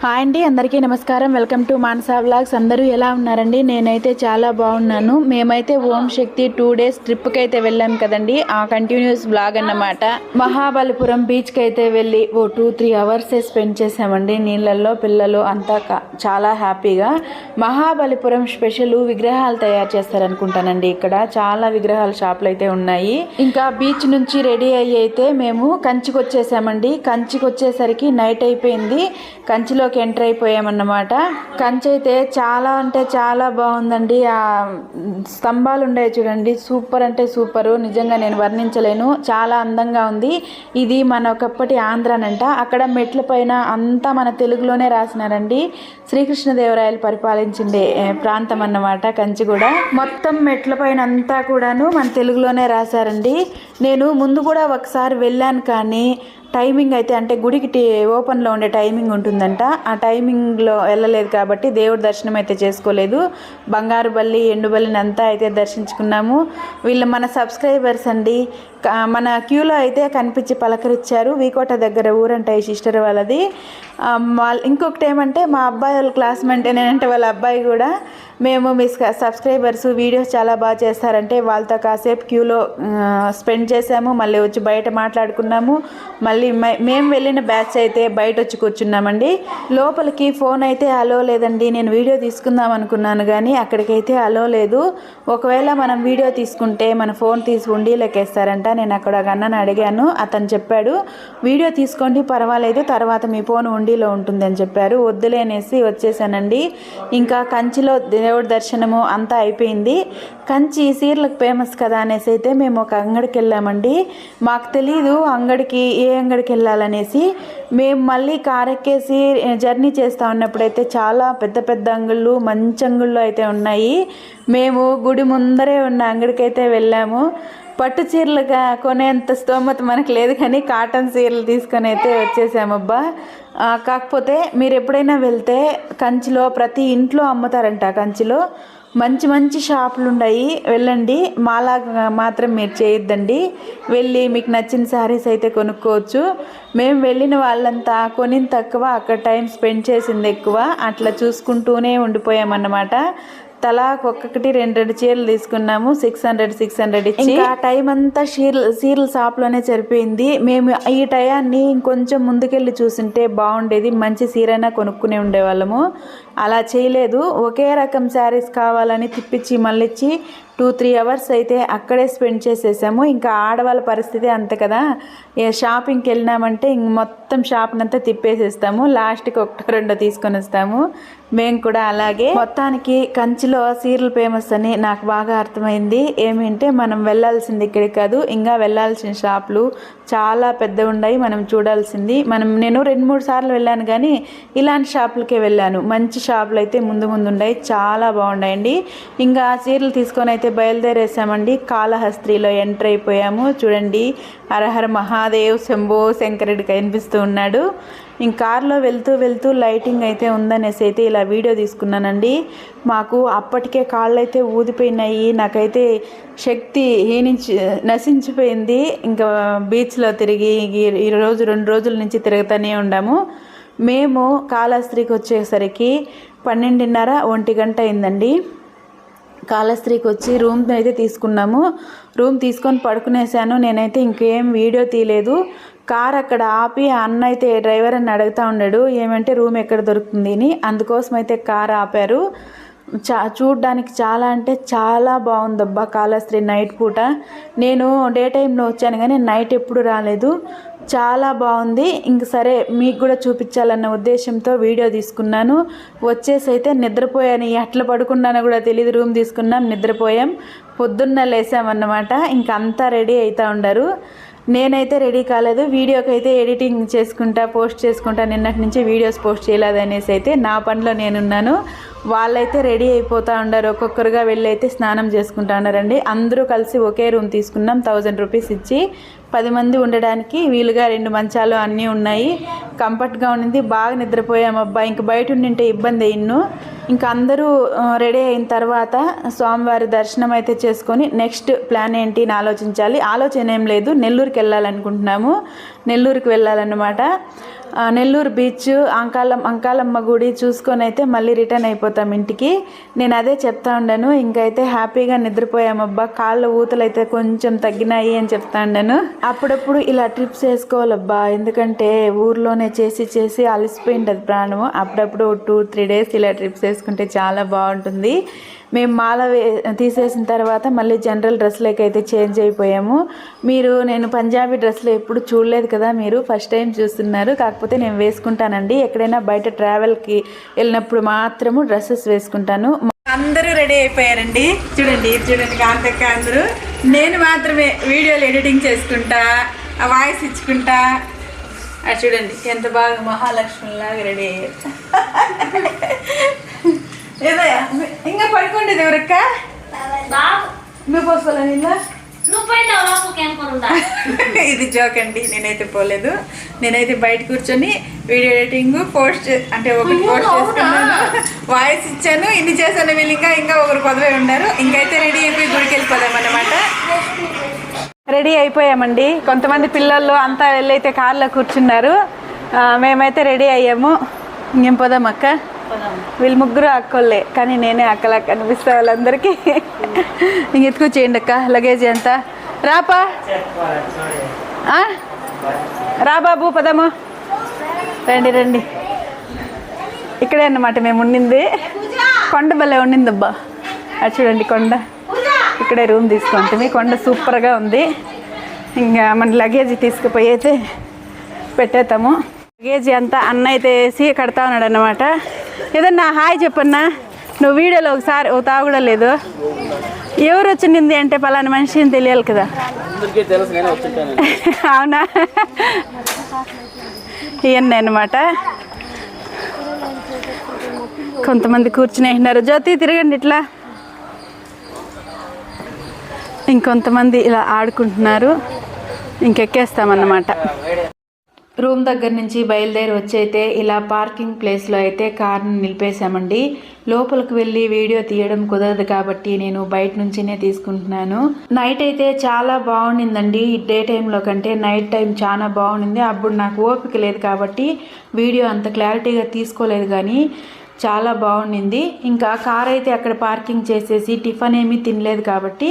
Hi అండి అందరికీ నమస్కారం. Welcome to Manasa vlogs. అందరూ ఎలా ఉన్నారండి? నేనైతే చాలా బాగున్నాను. మేమైతే ఓం శక్తి టూ డేస్ ట్రిప్కి అయితే వెళ్ళాం కదండి. ఆ కంటిన్యూస్ బ్లాగ్ అన్నమాట. మహాబలిపురం బీచ్కి అయితే వెళ్ళి ఓ టూ త్రీ అవర్స్ స్పెండ్ చేసామండి నీళ్ళల్లో పిల్లలు అంతా చాలా హ్యాపీగా. మహాబలిపురం స్పెషల్ విగ్రహాలు తయారు చేస్తారనుకుంటానండి ఇక్కడ. చాలా విగ్రహాల షాపులు అయితే ఉన్నాయి. ఇంకా బీచ్ నుంచి రెడీ అయ్యి అయితే మేము కంచికి వచ్చేసామండి కంచికి వచ్చేసరికి నైట్ అయిపోయింది. కంచిలో కంచిలోకి ఎంటర్ అయిపోయామన్నమాట. కంచి అయితే చాలా అంటే చాలా బాగుందండి. ఆ స్తంభాలు ఉన్నాయి చూడండి. సూపర్ అంటే సూపరు. నిజంగా నేను వర్ణించలేను. చాలా అందంగా ఉంది. ఇది మన ఒకప్పటి ఆంధ్రానంట. అక్కడ మెట్ల పైన అంతా మన తెలుగులోనే రాసినారండి. శ్రీకృష్ణదేవరాయలు పరిపాలించిండే ప్రాంతం అన్నమాట కంచి కూడా. మొత్తం మెట్ల పైన అంతా కూడాను మన తెలుగులోనే రాశారండి. నేను ముందు కూడా ఒకసారి వెళ్ళాను కానీ టైమింగ్ అయితే అంటే గుడికి ఓపెన్లో ఉండే టైమింగ్ ఉంటుందంట. ఆ టైమింగ్లో వెళ్ళలేదు కాబట్టి దేవుడి దర్శనం అయితే చేసుకోలేదు. బంగారు బల్లి ఎండు బల్లిని అంతా అయితే దర్శించుకున్నాము. వీళ్ళు మన సబ్స్క్రైబర్స్ అండి. మన క్యూలో అయితే కనిపించి పలకరించారు వీకోట దగ్గర ఊరంట ఈ సిస్టర్ వాళ్ళది. వాళ్ళ ఇంకొకటి ఏమంటే మా అబ్బాయి వాళ్ళ క్లాస్మేట్ ఏంటంటే వాళ్ళ అబ్బాయి కూడా మేము మీ సబ్స్క్రైబర్స్ వీడియోస్ చాలా బాగా చేస్తారంటే వాళ్ళతో కాసేపు క్యూలో స్పెండ్ చేసాము. మళ్ళీ వచ్చి బయట మాట్లాడుకున్నాము. మళ్ళీ మే- మేము వెళ్ళిన బ్యాచ్ అయితే బయట వచ్చి కూర్చున్నామండి. లోపలికి ఫోన్ అయితే అలో లేదండి నేను వీడియో తీసుకుందాం అనుకున్నాను కానీ అక్కడికైతే అలో లేదు. ఒకవేళ మనం వీడియో తీసుకుంటే మన ఫోన్ తీసి ఉండి లెక్కేస్తారంట. నేను అక్కడ ఒక అన్నని అడిగాను అతను చెప్పాడు వీడియో తీసుకోండి పర్వాలేదు తర్వాత మీ ఫోన్ ఉండిలో ఉంటుంది అని చెప్పారు. వద్దులే అనేసి వచ్చేసానండి. ఇంకా కంచిలో దేవుడి దర్శనము అంతా అయిపోయింది. కంచి చీరలకు ఫేమస్ కదా అనేసి అయితే మేము ఒక అంగడికి వెళ్ళామండి. మాకు తెలీదు అంగడికి ఏ అంగడికి వెళ్ళాలనేసి. మేము మళ్ళీ కార్ ఎక్కేసి జర్నీ చేస్తూ ఉన్నప్పుడైతే చాలా పెద్ద పెద్ద అంగుళ్ళు మంచి అంగుళ్ళు అయితే ఉన్నాయి. మేము గుడి ముందరే ఉన్న అంగడికి అయితే వెళ్ళాము. పట్టు చీరలుగా కొనేంత స్తోమత మనకు లేదు కానీ కాటన్ చీరలు తీసుకొని అయితే వచ్చేసామబ్బా కాకపోతే మీరు ఎప్పుడైనా వెళ్తే కంచిలో ప్రతి ఇంట్లో అమ్ముతారంట కంచిలో. మంచి మంచి షాపులు ఉన్నాయి వెళ్ళండి. మాలాగా మాత్రం మీరు చేయొద్దండి. వెళ్ళి మీకు నచ్చిన శారీస్ అయితే కొనుక్కోవచ్చు. మేము వెళ్ళిన వాళ్ళంతా కొనిన తక్కువ అక్కడ టైం స్పెండ్ చేసింది ఎక్కువ. అట్లా చూసుకుంటూనే ఉండిపోయామన్నమాట. తలా ఒక్కొక్కటి రెండు రెండు చీరలు తీసుకున్నాము. సిక్స్ హండ్రెడ్ సిక్స్ హండ్రెడ్ ఇచ్చి ఆ టైం అంతా చీరలు చీరల షాప్లోనే సరిపోయింది. మేము ఈ టయాన్ని ఇంకొంచెం ముందుకెళ్ళి చూసింటే బాగుండేది. మంచి చీరైనా కొనుక్కునే ఉండేవాళ్ళము. అలా చేయలేదు. ఒకే రకం శారీస్ కావాలని తిప్పించి మళ్ళిచ్చి టూ త్రీ అవర్స్ అయితే అక్కడే స్పెండ్ చేసేసాము. ఇంకా ఆడవాళ్ళ పరిస్థితి అంతే కదా. ఏ షాపింగ్కి వెళ్ళినామంటే ఇంక మొత్తం షాప్నంతా తిప్పేసేస్తాము. లాస్ట్కి ఒకటో రెండో తీసుకొని వస్తాము. మేము కూడా అలాగే. మొత్తానికి కంచిలో సీరియల్ ఫేమస్ అని నాకు బాగా అర్థమైంది. ఏమంటే మనం వెళ్ళాల్సింది ఇక్కడికి కాదు ఇంకా వెళ్ళాల్సిన షాపులు చాలా పెద్ద ఉన్నాయి. మనం చూడాల్సింది. మనం నేను రెండు మూడు సార్లు వెళ్ళాను కానీ ఇలాంటి షాపులకే వెళ్ళాను. మంచి షాపులు అయితే ముందు ముందు ఉన్నాయి చాలా బాగున్నాయండి ఇంకా ఆ చీరలు తీసుకొని అయితే బయలుదేరేసామండి. కాళహస్త్రిలో ఎంటర్ అయిపోయాము. చూడండి హరహర మహాదేవ్ శంభో శంకరుడు కనిపిస్తూ ఉన్నాడు. ఇంక కార్లో వెళ్తూ వెళ్తూ లైటింగ్ అయితే ఉందనేసి అయితే ఇలా వీడియో తీసుకున్నానండి. మాకు అప్పటికే కాళ్ళు అయితే ఊదిపోయినాయి. నాకైతే శక్తి హీనించి నశించిపోయింది. ఇంకా బీచ్లో తిరిగి ఈరోజు రెండు రోజుల నుంచి తిరుగుతూనే ఉండాము. మేము కాళహస్త్రికి వచ్చేసరికి పన్నెండున్నర ఒంటి గంట అయిందండి. కాళహస్త్రికి వచ్చి రూమ్ అయితే తీసుకున్నాము. రూమ్ తీసుకొని పడుకునేసాను. నేనైతే ఇంకేం వీడియో తీయలేదు. కార్ అక్కడ ఆపి అన్న అయితే డ్రైవర్ అని అడుగుతా ఉన్నాడు. ఏమంటే రూమ్ ఎక్కడ దొరుకుతుంది అని. అందుకోసం అయితే కార్ ఆపారు. చా చూడ్డానికి చాలా అంటే చాలా బాగుందబ్బా కాళహస్త్రి నైట్ పూట. నేను డే టైంలో వచ్చాను కానీ నైట్ ఎప్పుడు రాలేదు. చాలా బాగుంది. ఇంక సరే మీకు కూడా చూపించాలన్న ఉద్దేశంతో వీడియో తీసుకున్నాను. వచ్చేసి అయితే నిద్రపోయాను ఎట్లా పడుకున్నానో కూడా తెలియదు రూమ్ తీసుకున్నాం నిద్రపోయాం. పొద్దున్న లేసామన్నమాట. ఇంక అంతా రెడీ అవుతూ ఉండరు. నేనైతే రెడీ కాలేదు. వీడియోకి అయితే ఎడిటింగ్ చేసుకుంటా పోస్ట్ చేసుకుంటా. నిన్నటి నుంచి వీడియోస్ పోస్ట్ చేయలేదు అనేసి అయితే నా పనిలో నేనున్నాను. వాళ్ళైతే రెడీ అయిపోతూ ఉండారు ఒక్కొక్కరుగా వెళ్ళి అయితే స్నానం చేసుకుంటా ఉన్నారండి. అందరూ కలిసి ఒకే రూమ్ తీసుకున్నాం. థౌజండ్ రూపీస్ ఇచ్చి పది మంది ఉండడానికి వీలుగా రెండు మంచాలు అన్నీ ఉన్నాయి. కంఫర్ట్గా ఉండింది బాగా నిద్రపోయాం అబ్బా. ఇంక బయట ఉండింటే ఇబ్బంది ఇన్ను. ఇంకా అందరూ రెడీ అయిన తర్వాత స్వామివారి దర్శనం అయితే చేసుకొని నెక్స్ట్ ప్లాన్ ఏంటి అని ఆలోచించాలి. ఆలోచన ఏం లేదు. నెల్లూరుకి వెళ్ళాలనుకుంటున్నాము. నెల్లూరుకి వెళ్ళాలన్నమాట. నెల్లూరు బీచ్ అంకాలం అంకాలమ్మ గుడి చూసుకొని అయితే మళ్ళీ రిటర్న్ అయిపోతాం ఇంటికి. నేను అదే చెప్తా ఉండాను ఇంకైతే హ్యాపీగా నిద్రపోయామబ్బా కాళ్ళ ఊతలు అయితే కొంచెం తగ్గినాయి అని చెప్తా ఉండాను. అప్పుడప్పుడు ఇలా ట్రిప్స్ వేసుకోవాలబ్బా ఎందుకంటే ఊర్లోనే చేసి చేసి అలసిపోయింది ప్రాణము. అప్పుడప్పుడు టూ త్రీ డేస్ ఇలా ట్రిప్స్ వేసుకుంటే చాలా బాగుంటుంది. మేము మాల వే తీసేసిన తర్వాత మళ్ళీ జనరల్ డ్రెస్లోకి అయితే చేంజ్ అయిపోయాము. మీరు నేను పంజాబీ డ్రెస్లో ఎప్పుడు చూడలేదు కదా మీరు ఫస్ట్ టైం చూస్తున్నారు. కాకపోతే నేను వేసుకుంటానండి. ఎక్కడైనా బయట ట్రావెల్కి వెళ్ళినప్పుడు మాత్రము డ్రెస్సెస్ వేసుకుంటాను. అందరూ రెడీ అయిపోయారండి. చూడండి చూడండి కాంతక్క అందరూ. నేను మాత్రమే వీడియోలు ఎడిటింగ్ చేసుకుంటా ఆ వాయిస్ ఇచ్చుకుంటా. అది చూడండి ఎంత బాగా మహాలక్ష్మిలాగా రెడీ అయ్యారు. ఏదయ్యా? ఇంకా పడుకోండి ఎవరక్క బాబు. నువ్వు పోసుకోలే నిన్న? ఇది జోక్ అండి. నేనైతే పోలేదు. నేనైతే బయట కూర్చొని వీడియో ఎడిటింగ్ పోస్ట్ అంటే ఒకటి పోస్ట్ చేసుకున్నాను వాయిస్ ఇచ్చాను. ఇన్ని చేశాను వీళ్ళు ఇంకా ఇంకా ఒకరు పదవే ఉన్నారు. ఇంకైతే రెడీ అయిపోయి గుడికి వెళ్ళిపోదాం అన్నమాట రెడీ అయిపోయామండి. కొంతమంది పిల్లలు అంతా వెళ్ళైతే కార్లో కూర్చున్నారు. మేమైతే రెడీ అయ్యాము. ఇంకేం పోదాం అక్క? వీళ్ళు ముగ్గురు అక్కోళ్ళే కానీ నేనే అక్కలా కనిపిస్తా వాళ్ళందరికీ. ఇంక ఎత్తుకొచ్చేయండి అక్క లగేజ్ అంతా రాపా? ఆ? రా బాబు పదము. రండి రండి. ఇక్కడే అన్నమాట మేము ఉండింది కొండ భలే ఉండిందబ్బా అది చూడండి కొండ. ఇక్కడే రూమ్ తీసుకుంటుంది కొండ సూపర్గా ఉంది. ఇంకా మన లగేజ్ తీసుకుపోయి అయితే పెట్టేస్తాము లగేజ్ అంతా అన్న అయితే వేసి కడతా ఉన్నాడు అన్నమాట ఏదన్నా హాయ్ చెప్పన్నా? నువ్వు వీడియోలో ఒకసారి ఓ తా కూడా లేదు. ఎవరు వచ్చింది అంటే పలానా మనిషి అని తెలియాలి కదా. అవునా? ఇవన్నీ అనమాట కొంతమంది కూర్చుని ఉన్నారు. జ్యోతి తిరగండి ఇట్లా. ఇంకొంతమంది ఇలా ఆడుకుంటున్నారు. ఇంకెక్కేస్తామన్నమాట. రూమ్ దగ్గర నుంచి బయలుదేరి వచ్చైతే ఇలా పార్కింగ్ ప్లేస్లో అయితే కార్ని నిలిపేశామండి. లోపలికి వెళ్ళి వీడియో తీయడం కుదరదు కాబట్టి నేను బయట నుంచినే తీసుకుంటున్నాను. నైట్ అయితే చాలా బాగుండిందండి. డే టైంలో కంటే నైట్ టైం చాలా బాగుండింది. అప్పుడు నాకు ఓపిక లేదు కాబట్టి వీడియో అంత క్లారిటీగా తీసుకోలేదు కానీ చాలా బాగుండింది. ఇంకా కార్ అయితే అక్కడ పార్కింగ్ చేసేసి టిఫిన్ ఏమీ తినలేదు కాబట్టి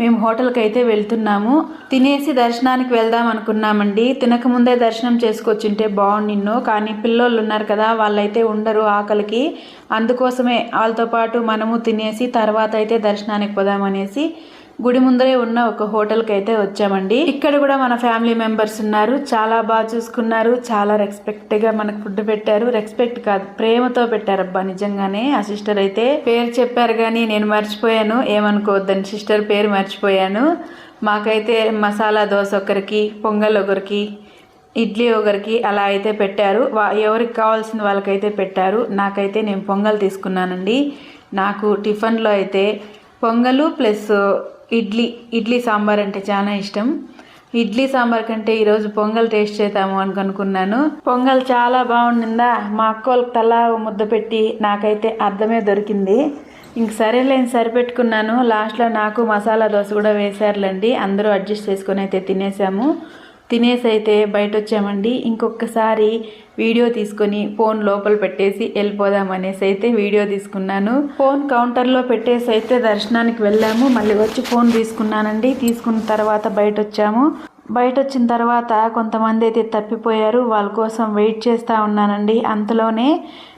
మేము హోటల్కి అయితే వెళ్తున్నాము. తినేసి దర్శనానికి వెళ్దాం అనుకున్నామండి. తినకముందే దర్శనం చేసుకొచ్చుంటే బాగుండిన్ను కానీ పిల్లోళ్ళు ఉన్నారు కదా వాళ్ళైతే ఉండరు ఆకలికి. అందుకోసమే వాళ్ళతో పాటు మనము తినేసి తర్వాత అయితే దర్శనానికి పోదామనేసి గుడి ముందరే ఉన్న ఒక హోటల్కి అయితే వచ్చామండి. ఇక్కడ కూడా మన ఫ్యామిలీ మెంబర్స్ ఉన్నారు. చాలా బాగా చూసుకున్నారు. చాలా రెస్పెక్ట్గా మనకు ఫుడ్ పెట్టారు. రెస్పెక్ట్ కాదు ప్రేమతో పెట్టారబ్బా నిజంగానే. ఆ సిస్టర్ అయితే పేరు చెప్పారు కానీ నేను మర్చిపోయాను. ఏమనుకోవద్దని సిస్టర్ పేరు మర్చిపోయాను. మాకైతే మసాలా దోశ ఒకరికి పొంగల్ ఒకరికి ఇడ్లీ ఒకరికి అలా అయితే పెట్టారు. వా ఎవరికి కావాల్సిన వాళ్ళకైతే పెట్టారు. నాకైతే నేను పొంగల్ తీసుకున్నానండి. నాకు టిఫిన్లో అయితే పొంగలు ప్లస్ ఇడ్లీ ఇడ్లీ సాంబార్ అంటే చాలా ఇష్టం. ఇడ్లీ సాంబార్ కంటే ఈరోజు పొంగల్ టేస్ట్ చేద్దాము అని అనుకున్నాను. పొంగల్ చాలా బాగుండిందా? మా అక్క వాళ్ళకి తలా ముద్ద పెట్టి నాకైతే అర్థమే దొరికింది. ఇంక సరేలే సరిపెట్టుకున్నాను. లాస్ట్లో నాకు మసాలా దోశ కూడా వేశారులేండి. అందరూ అడ్జస్ట్ చేసుకొని అయితే తినేసాము. తినేసి అయితే బయట వచ్చామండి ఇంకొకసారి వీడియో తీసుకొని ఫోన్ లోపల పెట్టేసి వెళ్ళిపోదాం అనేసి అయితే వీడియో తీసుకున్నాను. ఫోన్ కౌంటర్లో పెట్టేసి అయితే దర్శనానికి వెళ్ళాము. మళ్ళీ వచ్చి ఫోన్ తీసుకున్నానండి. తీసుకున్న తర్వాత బయట వచ్చాము బయట వచ్చిన తర్వాత కొంతమంది అయితే తప్పిపోయారు. వాళ్ళ కోసం వెయిట్ చేస్తూ ఉన్నానండి. అంతలోనే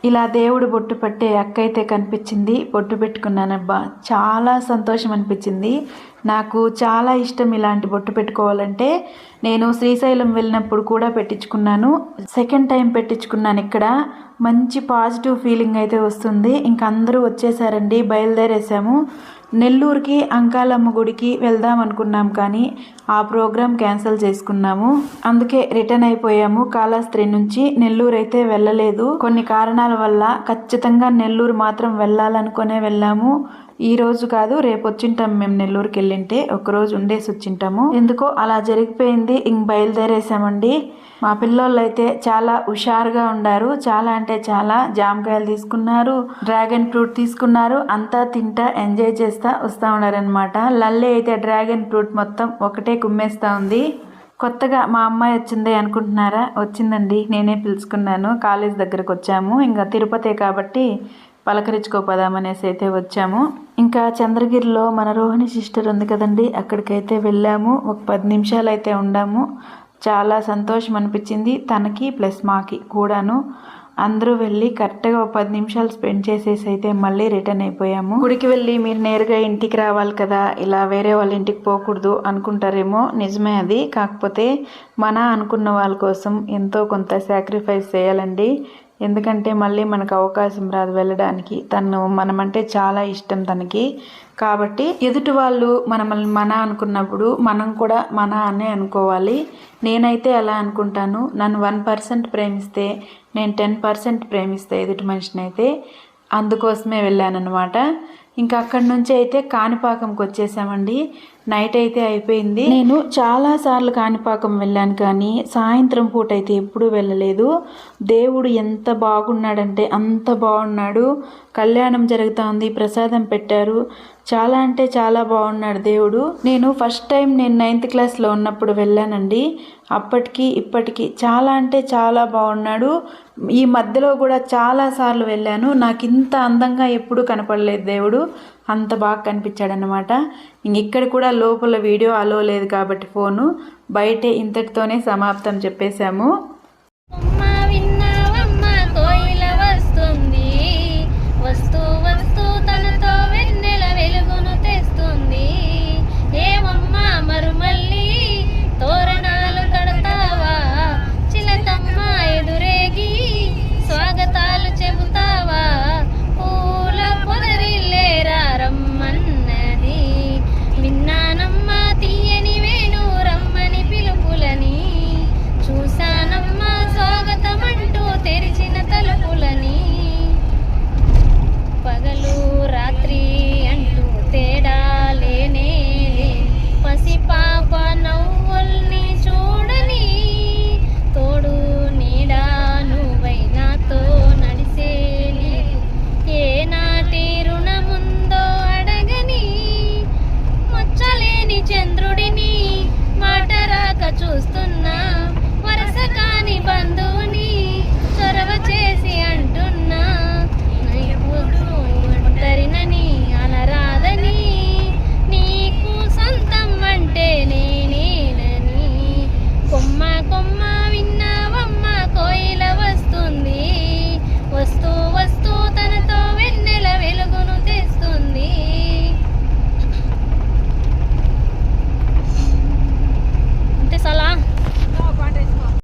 ఇలా దేవుడు బొట్టు పట్టే అక్క అయితే కనిపించింది. బొట్టు పెట్టుకున్నానబ్బా. చాలా సంతోషం అనిపించింది నాకు చాలా ఇష్టం ఇలాంటి బొట్టు పెట్టుకోవాలంటే నేను శ్రీశైలం వెళ్ళినప్పుడు కూడా పెట్టించుకున్నాను. సెకండ్ టైం పెట్టించుకున్నాను ఇక్కడ. మంచి పాజిటివ్ ఫీలింగ్ అయితే వస్తుంది. ఇంక అందరూ వచ్చేసారండి బయలుదేరేసాము. నెల్లూరుకి అంకాలమ్మ గుడికి వెళ్దాం అనుకున్నాం కానీ ఆ ప్రోగ్రాం క్యాన్సిల్ చేసుకున్నాము. అందుకే రిటర్న్ అయిపోయాము. కాళహస్త్రి నుంచి నెల్లూరు అయితే వెళ్ళలేదు. కొన్ని కారణాల వల్ల ఖచ్చితంగా నెల్లూరు మాత్రం వెళ్ళాలనుకునే వెళ్ళాము. ఈ రోజు కాదు రేపు వచ్చింటాం మేము నెల్లూరుకి వెళ్ళింటే ఒకరోజు ఉండేసి వచ్చింటాము. ఎందుకో అలా జరిగిపోయింది. ఇంక బయలుదేరేసామండి. మా పిల్లోళ్ళు అయితే చాలా హుషారుగా ఉండారు. చాలా అంటే చాలా జామకాయలు తీసుకున్నారు డ్రాగన్ ఫ్రూట్ తీసుకున్నారు. అంతా తింటా ఎంజాయ్ చేస్తా వస్తూ ఉన్నారనమాట లల్లి అయితే డ్రాగన్ ఫ్రూట్ మొత్తం ఒకటే కుమ్మేస్తూ ఉంది. కొత్తగా మా అమ్మాయి వచ్చిందే అనుకుంటున్నారా? వచ్చిందండి. నేనే పిలుచుకున్నాను. కాలేజ్ దగ్గరకు వచ్చాము ఇంకా తిరుపతి కాబట్టి పలకరించుకోపోదామనేసి అయితే వచ్చాము. ఇంకా చంద్రగిరిలో మన రోహిణి సిస్టర్ ఉంది కదండి అక్కడికైతే వెళ్ళాము. ఒక పది నిమిషాలు అయితే ఉండాము. చాలా సంతోషం అనిపించింది. తనకి ప్లస్ మాకి కూడాను. అందరూ వెళ్ళి కరెక్ట్గా ఒక పది నిమిషాలు స్పెండ్ చేసేసి అయితే మళ్ళీ రిటర్న్ అయిపోయాము. గుడికి వెళ్ళి మీరు నేరుగా ఇంటికి రావాలి కదా ఇలా వేరే వాళ్ళ ఇంటికి పోకూడదు అనుకుంటారేమో నిజమే అది. కాకపోతే మన అనుకున్న వాళ్ళ కోసం ఎంతో కొంత సాక్రిఫైస్ చేయాలండి. ఎందుకంటే మళ్ళీ మనకు అవకాశం రాదు వెళ్ళడానికి. తను మనమంటే చాలా ఇష్టం తనకి. కాబట్టి ఎదుటి వాళ్ళు మనల్ని మన అనుకున్నప్పుడు మనం కూడా మన అనే అనుకోవాలి. నేనైతే అలా అనుకుంటాను. నన్ను వన్ పర్సెంట్ ప్రేమిస్తే నేను టెన్ పర్సెంట్ ప్రేమిస్తే ఎదుటి మనిషినైతే అందుకోసమే వెళ్ళానన్నమాట. ఇంకా అక్కడి నుంచి అయితే కాణిపాకంకి వచ్చేసామండి. నైట్ అయితే అయిపోయింది. నేను చాలా సార్లు కాణిపాకం వెళ్ళాను కానీ సాయంత్రం పూట అయితే ఎప్పుడూ వెళ్ళలేదు. దేవుడు ఎంత బాగున్నాడంటే అంత బాగున్నాడు. కళ్యాణం జరుగుతూ ఉంది ప్రసాదం పెట్టారు. చాలా అంటే చాలా బాగున్నాడు దేవుడు. నేను ఫస్ట్ టైం నేను నైన్త్ క్లాస్లో ఉన్నప్పుడు వెళ్ళానండి. అప్పటికి ఇప్పటికి చాలా అంటే చాలా బాగున్నాడు. ఈ మధ్యలో కూడా చాలా సార్లు వెళ్ళాను. నాకు ఇంత అందంగా ఎప్పుడూ కనపడలేదు దేవుడు. అంత బాగా కనిపించాడనమాట ఇక్కడ కూడా లోపల వీడియో అలో లేదు కాబట్టి ఫోను. బయటే ఇంతటితోనే సమాప్తం చెప్పేశాము.